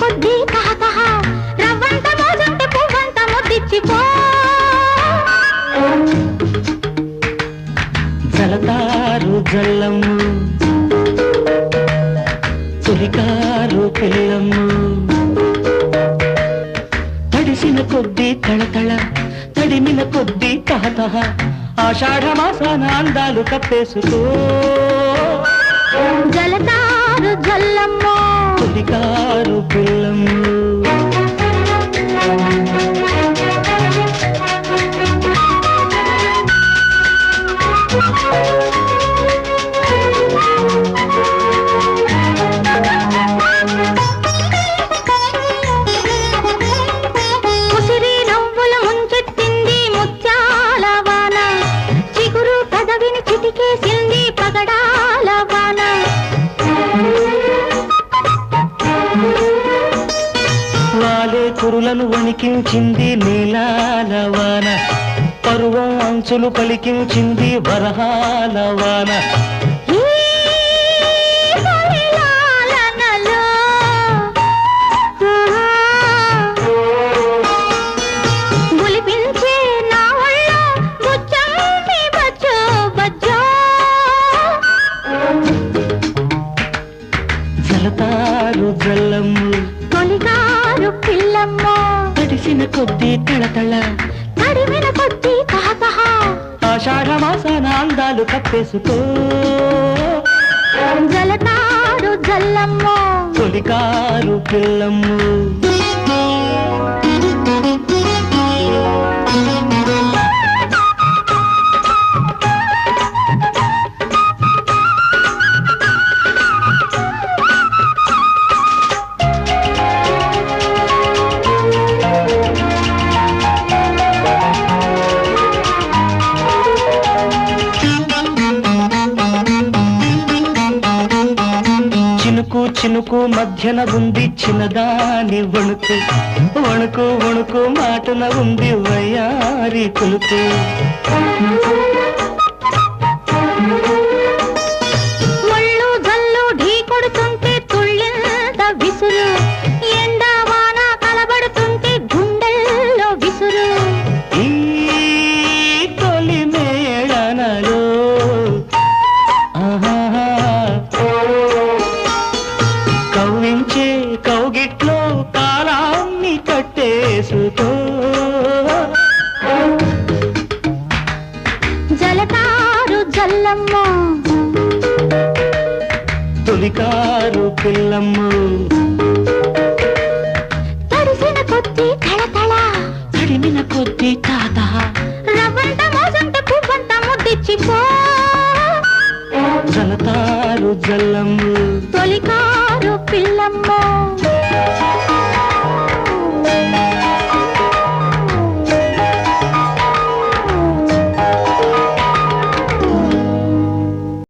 కొద్దీ జలతారు జల్లము తొలికారు పిల్లము తడిసిన కొద్దీ తళతళ తడిమిన కొద్దీ ఆషాఢమాసాన అందాలు కప్పేసుకో. జలతా కురులను వణికించింది నీలాల వాన. పరువం అంచులు పలికించింది వరహాల వాన. ఈ తొలిలాలనలో తడిసిన కొద్దీ తళతళ. తడిమిన కొద్దీ కహకహ ఆషాఢ మాసాన అందాలు కప్పేసుకో. జలతారు జల్లమ్మో. తొలికారు పిల్లము చినుకు మధ్యన ఉంది చిన్నదాని వణుకు. వణుకు వణుకు మాటన ఉంది వయారి కులుకు తొలికారు పిల్లమ్ము. తడిసిన కొద్దీ తళతళ తడిమిన కొద్దీ తాత. రవ్వంత మోసంత పువ్వంత ముద్దిచ్చిపో. జలతారు జల్లమ్ము. తొలికారు పిల్లమ్మో.